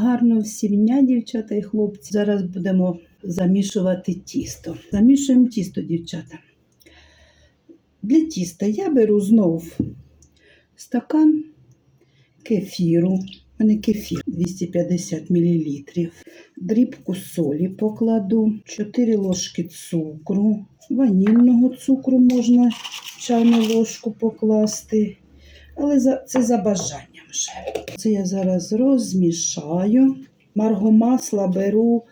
Гарно всім дівчата і хлопці. Зараз будемо замішувати тісто. Замішуємо тісто, дівчата. Для тіста я беру знов стакан кефіру. У мене кефір 250 мл. Дрібку солі покладу, 4 ложки цукру, ванільного цукру можна чайну ложку покласти. Але це за бажанням вже. Це я зараз розмішаю. Маргомасла беру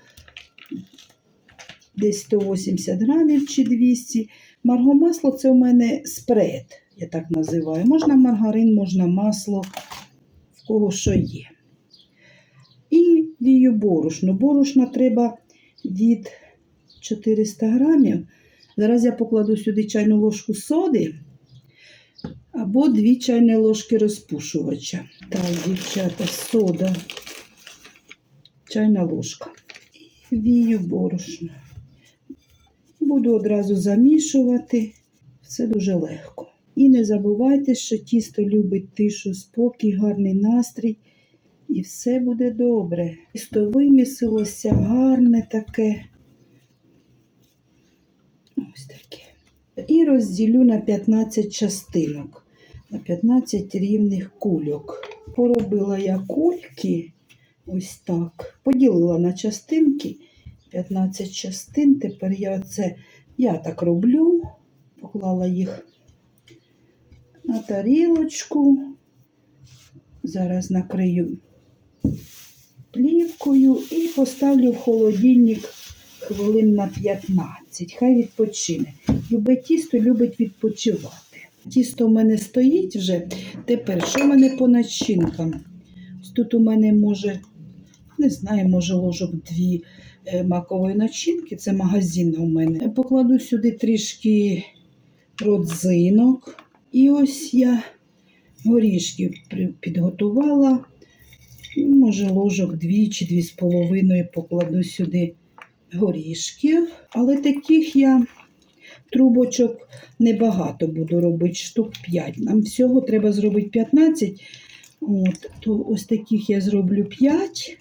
десь 180 грамів чи 200. Маргомасло це у мене спред, я так називаю. Можна маргарин, можна масло, в кого що є. І дію борошно. Борошна треба від 400 грамів. Зараз я покладу сюди чайну ложку соди або 2 чайні ложки розпушувача. Так, дівчата, сода, чайна ложка. Вію борошно. Буду одразу замішувати. Все дуже легко. І не забувайте, що тісто любить тишу, спокій, гарний настрій. І все буде добре. Тісто вимісилося, гарне таке. Ось таке. І розділю на 15 частинок, на 15 рівних кульок. Поробила я кульки, ось так. Поділила на частинки, 15 частин. Тепер я це, я так роблю, поклала їх на тарілочку. Зараз накрию плівкою і поставлю в холодильник хвилин на 15. Хай відпочине. Любе тісто любить відпочивати. Тісто в мене стоїть вже. Тепер, що в мене по начинкам? Тут у мене може, не знаю, може ложок дві е, макової начинки. Це магазинна у мене. Покладу сюди трішки родзинок. І ось я горішки підготувала. Може, ложок дві чи дві з половиною покладу сюди горішків. Але таких я трубочок небагато буду робити, штук 5. Нам всього треба зробити 15. От, то ось таких я зроблю 5.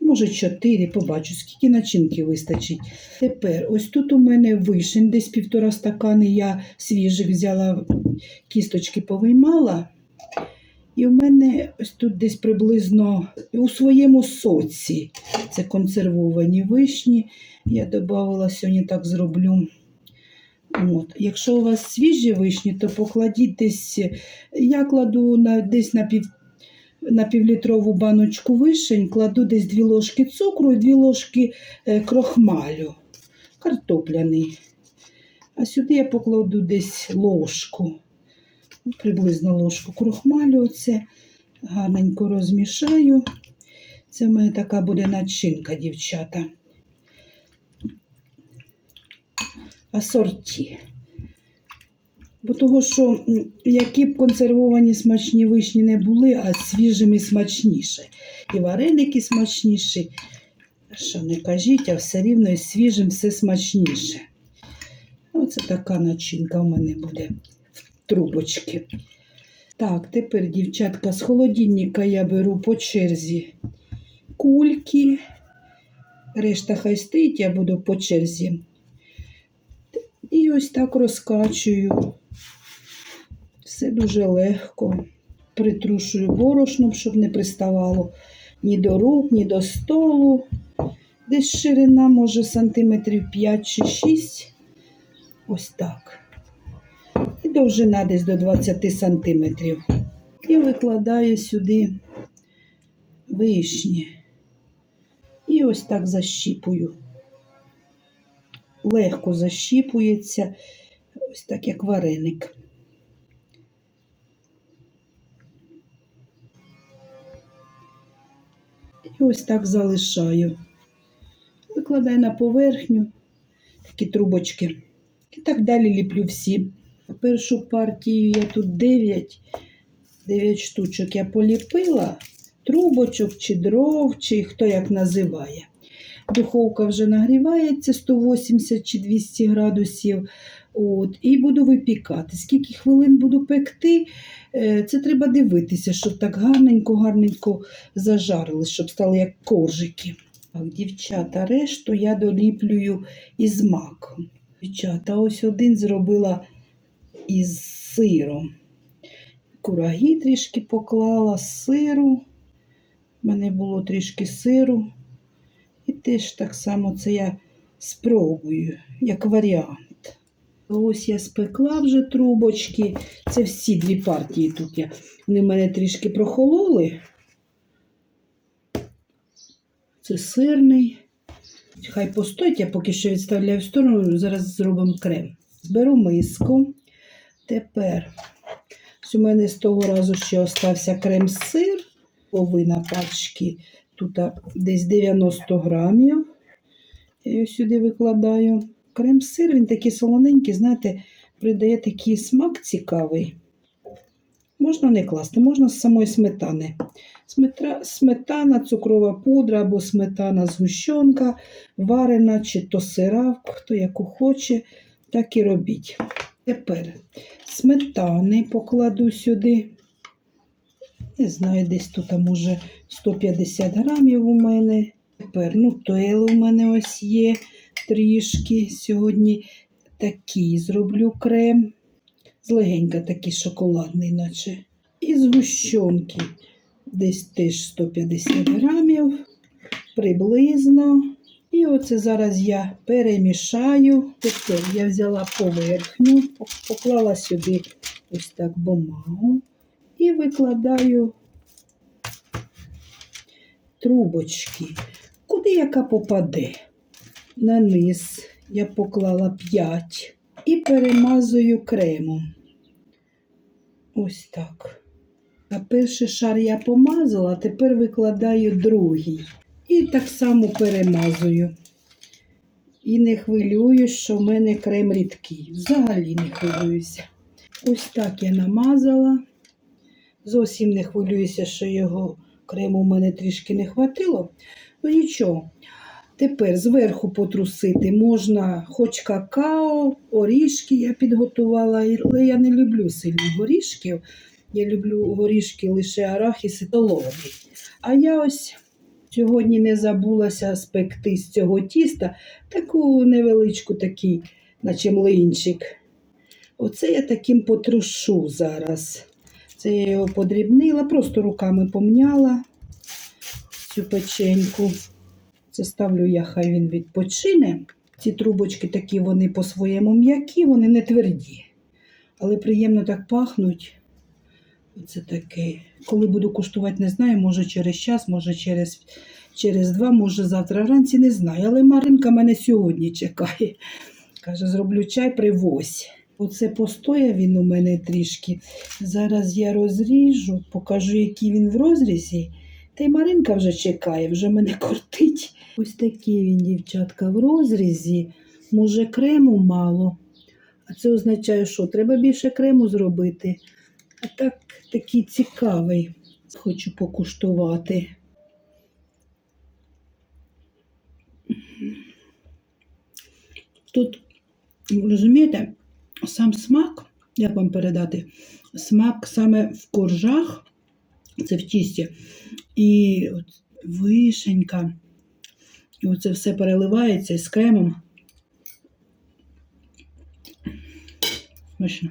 Може, 4, побачу, скільки начинки вистачить. Тепер, ось тут у мене вишень, десь півтора стакани я свіжих взяла, кісточки повиймала. І в мене ось тут десь приблизно у своєму соці. Це консервовані вишні. Я додавала сьогодні так зроблю. От. Якщо у вас свіжі вишні, то покладіть десь. Я кладу на, десь на, пів, на півлітрову баночку вишень, кладу десь 2 ложки цукру і 2 ложки е, крохмалю, картопляний. А сюди я покладу десь ложку приблизно ложку крохмалю. Оце гарненько розмішаю. Це в мене така буде начинка, дівчата. Асорті. Бо того, що які б консервовані смачні вишні не були, а свіжими смачніше. І вареники смачніші. Що не кажіть, а все рівно і свіжим все смачніше. Оце така начинка в мене буде трубочки. Так, тепер, дівчатка, з холодильника я беру по черзі кульки. Решта хай стоїть, я буду по черзі. І ось так розкачую. Все дуже легко. Притрушую борошном, щоб не приставало ні до рук, ні до столу. Десь ширина, може, сантиметрів 5 чи 6. Ось так і довжина десь до 20 сантиметрів. І викладаю сюди вишні. І ось так защіпую. Легко защіпується, ось так як вареник. І ось так залишаю. Викладаю на поверхню такі трубочки. І так далі ліплю всі. Першу партію я тут 9, 9 штучок я поліпила, трубочок чи дров, чи хто як називає. Духовка вже нагрівається 180 чи 200 градусів. От, і буду випікати. Скільки хвилин буду пекти, е, це треба дивитися, щоб так гарненько-гарненько зажарили, щоб стали як коржики. Так, дівчата, решту я доліплюю із маком. Дівчата, ось один зробила із сиром. Кураги трішки поклала сиру. У мене було трішки сиру. І теж так само це я спробую, як варіант. Ось я спекла вже трубочки. Це всі дві партії тут я. Вони в мене трішки прохололи. Це сирний. Хай постоять, я поки що відставляю в сторону, зараз зробимо крем. Зберу миску. Тепер у мене з того разу ще остався крем-сир, половина пачки, тут десь 90 грамів. Я його сюди викладаю. Крем-сир, він такий солоненький, знаєте, придає такий смак цікавий. Можна не класти, можна з самої сметани. Сметра, сметана, цукрова пудра або сметана згущенка, варена чи то сира, хто яку хоче, так і робіть. Тепер сметани покладу сюди. Не знаю, десь тут може 150 грамів у мене. Тепер нутелли у мене ось є трішки. Сьогодні такий зроблю крем. Злегенька такий шоколадний, наче. І згущенки. Десь теж 150 грамів. Приблизно. І оце зараз я перемішаю. Тепер я взяла поверхню, поклала сюди ось так бумагу і викладаю трубочки. Куди яка попаде? На низ я поклала 5 і перемазую кремом. Ось так. А перший шар я помазала, тепер викладаю другий. І так само перемазую. І не хвилююсь, що в мене крем рідкий. Взагалі не хвилююся. Ось так я намазала. Зовсім не хвилююся, що його крему в мене трішки не хватило. Ну нічого. Тепер зверху потрусити можна хоч какао, орішки я підготувала, але я не люблю сильно горішків. Я люблю горішки лише арахіс і солоний. А я ось сьогодні не забулася спекти з цього тіста таку невеличку, такий, наче млинчик. Оце я таким потрушу зараз. Це я його подрібнила, просто руками помняла цю печеньку. Це ставлю я, хай він відпочине. Ці трубочки такі, вони по-своєму м'які, вони не тверді. Але приємно так пахнуть. Оце таке. Коли буду куштувати, не знаю, може через час, може через, через два, може завтра вранці, не знаю. Але Маринка мене сьогодні чекає. Каже, зроблю чай, привозь. Оце постояв він у мене трішки. Зараз я розріжу, покажу, який він в розрізі. Та й Маринка вже чекає, вже мене кортить. Ось такий він, дівчатка, в розрізі. Може, крему мало. А це означає, що треба більше крему зробити. А так такий цікавий. Хочу покуштувати. Тут, розумієте, сам смак, як вам передати, смак саме в коржах, це в тісті, і от вишенька. І оце все переливається з кремом. Смачно.